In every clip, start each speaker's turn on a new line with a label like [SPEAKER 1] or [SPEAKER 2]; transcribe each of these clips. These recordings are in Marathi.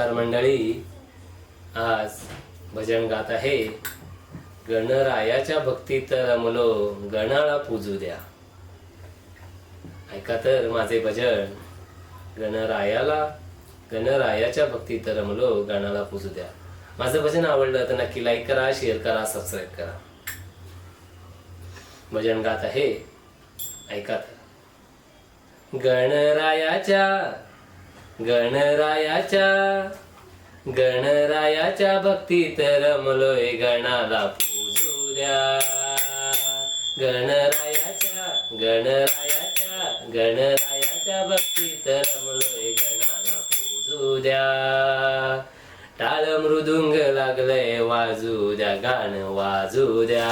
[SPEAKER 1] नमस्कार मंडळी. आज भजन गात आहे. गणरायाच्या भक्तीत रमलो गणाला पूजू द्या. ऐका तर माझे भजन. गणरायाला गणरायाच्या भक्तीत रमलो गणाला पूजू द्या. माझं भजन आवडलं तर नक्की लाईक करा शेअर करा सबस्क्राईब करा. भजन गात आहे. ऐका तर. गणरायाच्या गणरायाच्या गणरायाच्या भक्तीत रमलोय गणाला पूजू द्या गणरायाच्या गणरायाच्या गणरायाच्या भक्तीत रमलोय गणाला पूजू द्या टाळ मृदुंग लागलंय वाजू द्या गाणं वाजू द्या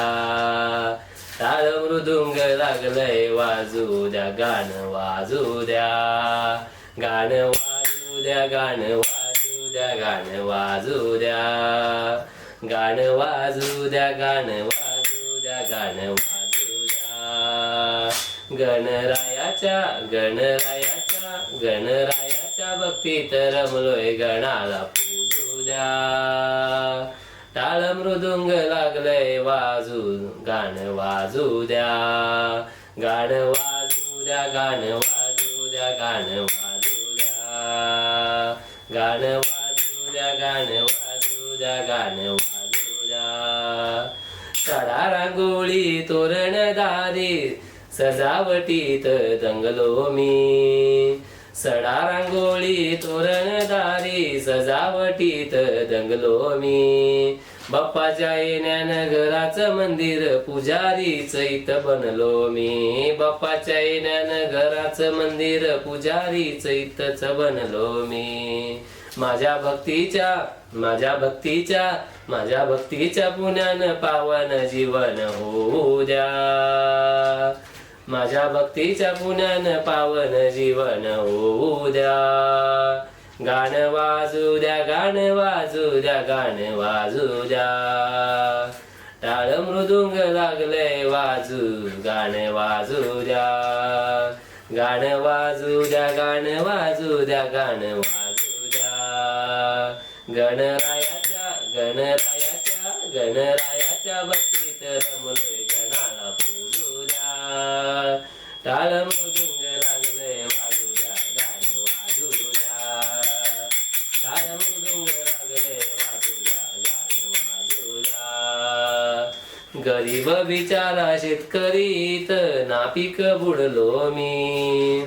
[SPEAKER 1] टाळ मृदुंग लागलंय वाजू द्या गाणं वाजू द्या गाणं द्या गाणं वाजू द्या गाणं वाजू द्या गाणं वाजू द्या गाणं वाजू द्या गाणं वाजू द्या गणरायाच्या गणरायाच्या गणरायाच्या भक्तीत रमलोय गणाला पूजू द्या टाळ मृदुंग लागलंय वाजू गाणं वाजू द्या गाणं वाजू द्या गाणं वाजू द्या गाणं वाजू गाणं वाजू द्या गाणं वाजू द्या गाणं वाजू द्या सडा रांगोळी तोरण दारी सजावटीत दंगलो मी सडा रांगोळी तोरण दारी सजावटीत दंगलो मी बाप्पाच्या येण्यानं घराचं मंदिर पुजारीच इथं बनलो मी. बाप्पाच्या येण्यानं घराचं मंदिर पुजारीच इथंच बनलो मी. माझ्या भक्तीच्या माझ्या भक्तीच्या माझ्या भक्तीच्या पुण्यानं पावन जीवन होऊ द्या. माझ्या भक्तीच्या पुण्यानं पावन जीवन होऊ द्या. गाणं वाजू द्या गाणं वाजू द्या गाणं वाजू द्या टाळ मृदुंग लागले वाजू गाणं वाजू द्या गाणं वाजू द्या गाणं वाजू द्या गाणं वाजू द्या गणरायाच्या गणरायाच्या गणरायाच्या भक्तीत रमलोय गणाला पूजू द्या टाळ गरीब बिचारा शेतकरीत नापिक बुडलो मी.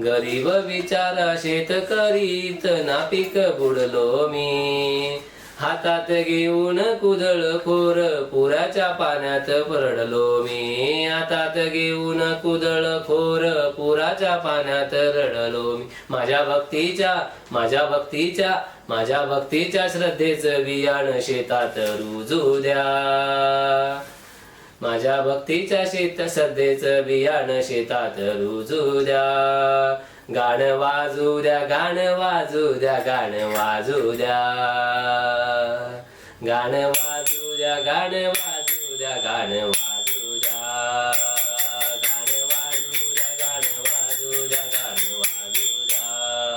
[SPEAKER 1] गरीब बिचारा शेतकरीत नापिक बुडलो मी. हातात घेऊन कुदळ खोर पुराच्या पाण्यात रडलो मी. हातात घेऊन कुदळ खोर पुराच्या पाण्यात रडलो मी. माझ्या भक्तीच्या माझ्या भक्तीच्या माझ्या भक्तीच्या श्रद्धेचं बियाण शेतात रुजू द्या. माझ्या भक्तीच्या शेत श्रद्धेचं बियाण शेतात रुजू द्या. गाणं वाजू द्या गाणं वाजू द्या गाणं वाजू द्या. गाणं वाजू द्या गाणं वाजू द्या गाणं वाजू द्या. गाणं वाजू द्या गाणं वाजू द्या गाणं वाजू द्या.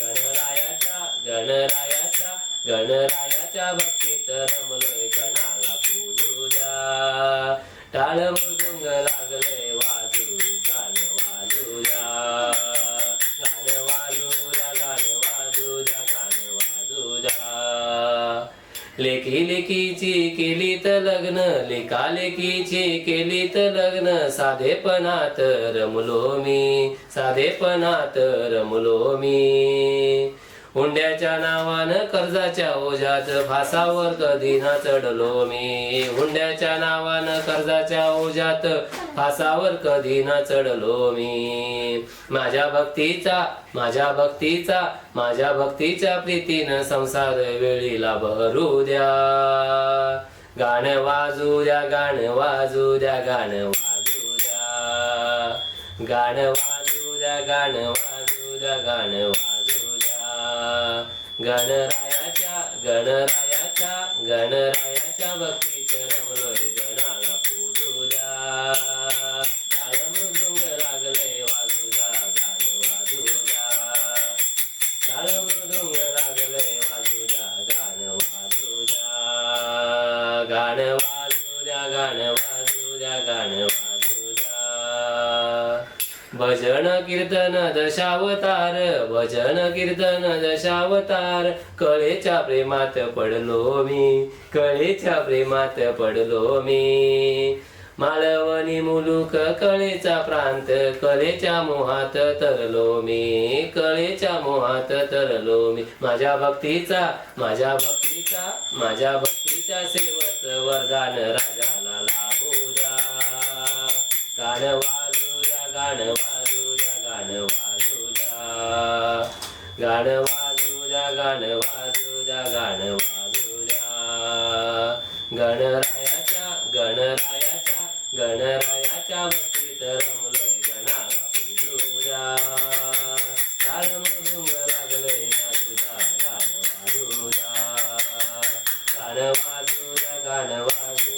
[SPEAKER 1] गणरायाच्या गणरायाच्या गणरायाच्या भक्तीत रमलोय गणाला पूजू द्या. टाळ लेखी लेखीची केलीत लग्न लेखा लेखीची केलीत लग्न. साधेपणात रमलो मी साधेपणात रमलो मी. हुंड्याच्या नावानं कर्जाच्या ओझ्यात फासावर कधी ना चढलो मी. हुंड्याच्या नावानं कर्जाच्या ओझ्यात फासावर कधी ना चढलो मी. माझ्या भक्तीचा माझ्या भक्तीचा माझ्या भक्तीच्या प्रीतीनं संसार वेळीला भरू द्या. गाणं वाजू द्या गाणं वाजू द्या गाणं वाजू द्या. गाणं वाजू द्या गाणं वाजू द्या गाणं वाजू गणरायाच्या गणरायाच्या गणरायाच्या भक्तीच रमलोय गणाला पूजू द्या टाळमृदुंग लागले वाजू द्या गाण वाजू द्या टाळमृदुंग लागले वाजू द्या गाण वाजू द्या गाण भजन कीर्तन दशावतार भजन कीर्तन दशावतार कळेच्या प्रेमात पडलो मी कळेच्या प्रेमात पडलो मी. मालवणी मुलुक कळेचा प्रांत कळेच्या मोहात तरलो मी कळेच्या मोहात तरलो मी. माझ्या भक्तीचा माझ्या भक्तीचा माझ्या भक्तीच्या सेवच वरदान राजाला लाभू द्या. गाणं वाजू द्या गाणं वाजू द्या गाणं वाजू द्या गाणं वाजू द्या गाणं वाजू द्या गणरायाच्या गणरायाच्या गणरायाच्या भक्तीत रमलोय गणाला पूजू द्या टाळ मृदुंग लागलंय ना तुझा गाणं वाजू द्या गाणं वाजू द्या गाणं वाजू